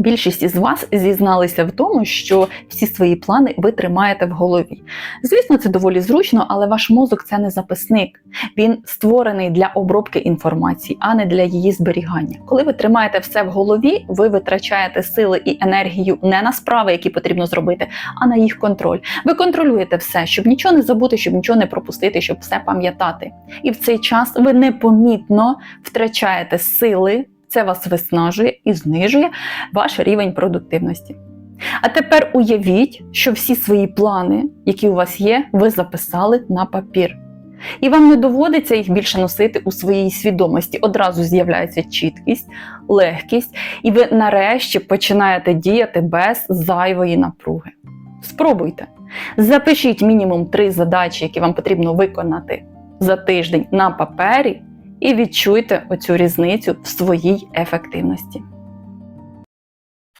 Більшість із вас зізналися в тому, що всі свої плани ви тримаєте в голові. Звісно, це доволі зручно, але ваш мозок це не записник. Він створений для обробки інформації, а не для її зберігання. Коли ви тримаєте все в голові, ви витрачаєте сили і енергію не на справи, які потрібно зробити, а на їх контроль. Ви контролюєте все, щоб нічого не забути, щоб нічого не пропустити, щоб все пам'ятати. І в цей час ви непомітно втрачаєте сили. Це вас виснажує і знижує ваш рівень продуктивності. А тепер уявіть, що всі свої плани, які у вас є, ви записали на папір. І вам не доводиться їх більше носити у своїй свідомості. Одразу з'являється чіткість, легкість, і ви нарешті починаєте діяти без зайвої напруги. Спробуйте. Запишіть мінімум три задачі, які вам потрібно виконати за тиждень на папері, і відчуйте оцю різницю в своїй ефективності.